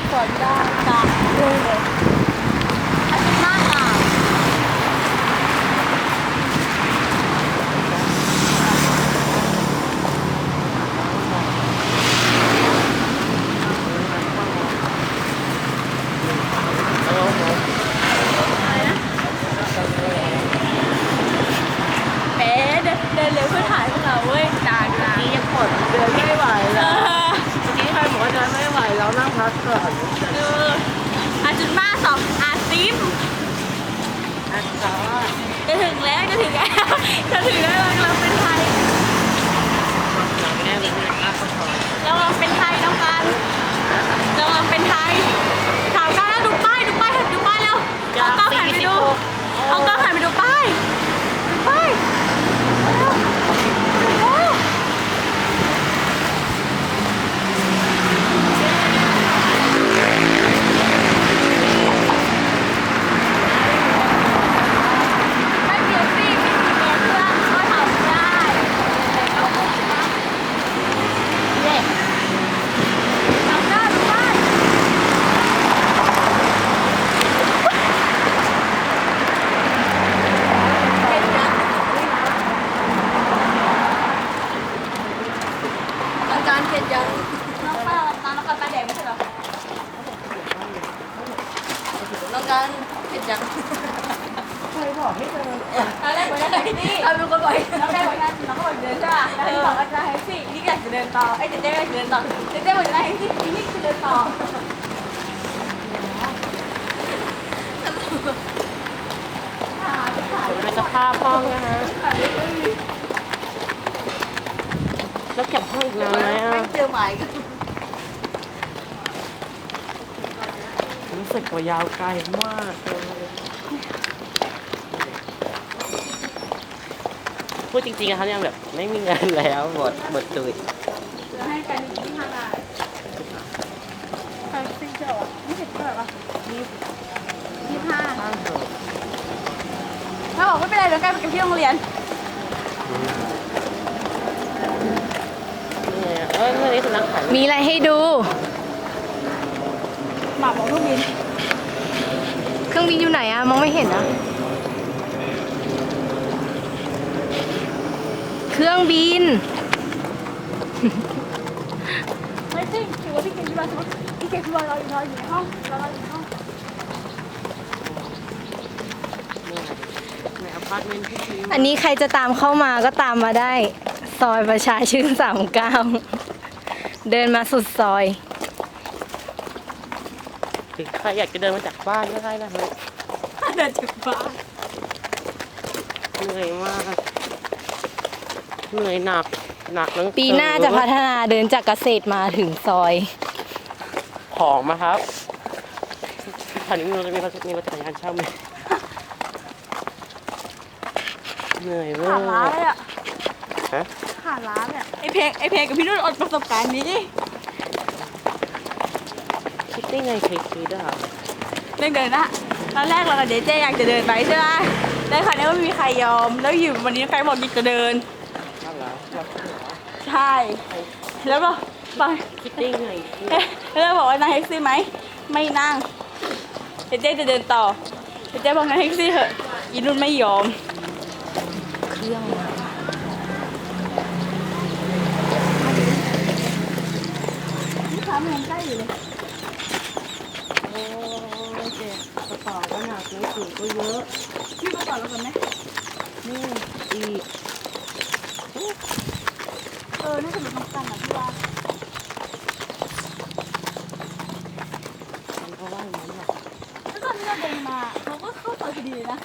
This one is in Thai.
กหมากก็สอนได้จ้าเลยอาทิตย์มากอะ เป๊ะเดินเดินเร็วเพื่อถ่ายพวกเราเว้ยจางจาง นี่ยังปวดเดินไม่ไหวแล้วเมื่อกี้ใครบอกว่าเดินไม่ไหวแล้ว นั่งพักก่อน คืออาจุดมาสองอาซิม อันต่อ จะถึงแล้วจะถึงแล้วจะถึงแล้วเราเป็นไทย เราไม่ได้เป็นนักประกอบ เราเป็นไทยน้องกันเราเป็นไทยถามกันแล้วดูป้ายดูป้ายดูป้ายแล้วเอากล้องหันไปดูเอากล้องหันไปดูป้ายดูป้ายเร็วเร็ว ไม่เปลี่ยนสิไม่เปลี่ยนเพื่อนก็ทำได้เด็กทำได้ทำได้เก่งจังอาจารย์เก่งจังน้องป้าตาน้องกันตาแดงไม่ใช่เหรอน้องกันเก่งจังใครบอกให้เดินตอนแรกบอกจะแท็กซี่เราเป็นคนบอกเราแรกบอกจะเราก็บอกเดินใช่ป่ะแล้วที่บอกว่าจะแท็กซี่นี่ก็อยากจะเดินต่อไอ้เจ๊เจ๊ก็อยากจะเดินต่อเจ๊เจ๊บอกจะแท็กซี่นี่คือเดินต่อเป็นสภาพห้องนะฮะ แล้วเก็บห้องอีกนานไหมอะไม่เจอหมายกันรู้สึกว่ายาวไกลมากเลยพูดจริงๆนะคะเนี่ยแบบไม่มีเงินแล้วหมดหมดตุยจะให้กันที่ห้าบาทแท็กซี่เจ้าอะไม่เห็นเท่าไหร่ป่ะยี่ยี่ห้าข้างเถอะถ้าบอกไม่เป็นไรเดี๋ยวกันไปกันที่โรงเรียนนี่ไง เอ้ยเรื่องนี้คือนักขายมีอะไรให้ดู หมาบอกลูกบินเครื่องบินอยู่ไหนอะมองไม่เห็นอะเครื่องบิน ไม่จริงถือว่าพี่เก่งที่บ้านใช่ไหมพี่เก่งที่บ้านเราอยู่นอนอยู่ในห้องเราอยู่ในห้องในอพาร์ตเมนต์ที่ทิ้ง อันนี้ใครจะตามเข้ามาก็ตามมาได้ ซอยประชาชื่นสามเก้า เดินมาสุดซอย ถึงใครอยากจะเดินมาจากบ้านก็ได้นะฮะเดินจากบ้านเหนื่อยมากเหนื่อยหนักหนักหนังสือปีหน้าจะพัฒนาเดินจากเกษตรมาถึงซอยผอมมาครับแถวนี้มีรถมีรถมีรถจักรยานเช่าไหมเหนื่อยเว้ขาล้ายเลยอะ ฮะขาล้าเนี่ยไอเพลงไอเพลงกับพี่นุ่นอดประสบการณ์นี้ คิดได้ไงเคยคิดอะเรื่องเดินนะตอนแรกเรากับเจเจอยากจะเดินไปใช่ไหมแล้วคราวนี้ไม่มีใครยอม แล้วอยู่วันนี้ใครบอกอยากจะเดินนั่นแหละใช่ แล้วก็ไปคิดได้ไงเอ๊ะแล้วบอกว่านั่งแท็กซี่ไหม ไม่นั่ง เจเจจะเดินต่อ เจเจบอกนั่งแท็กซี่เถอะอีนุ่นไม่ยอม เครื่องาลูกค้ามันยังใกล้อยู่เลยโอ้ยเจ็บกระเป๋าก็หนักากหนังสือก็เยอะพี่มาก่อนแล้วกันไหมนี่อีกเออน่าจะเป็นน้องกันนะพี่ว่ามันก็ว่าอย่างนั้นแหละแล้วตอนที่เราเดินมาเขาก็เข้าซอยพอดีเลยนะ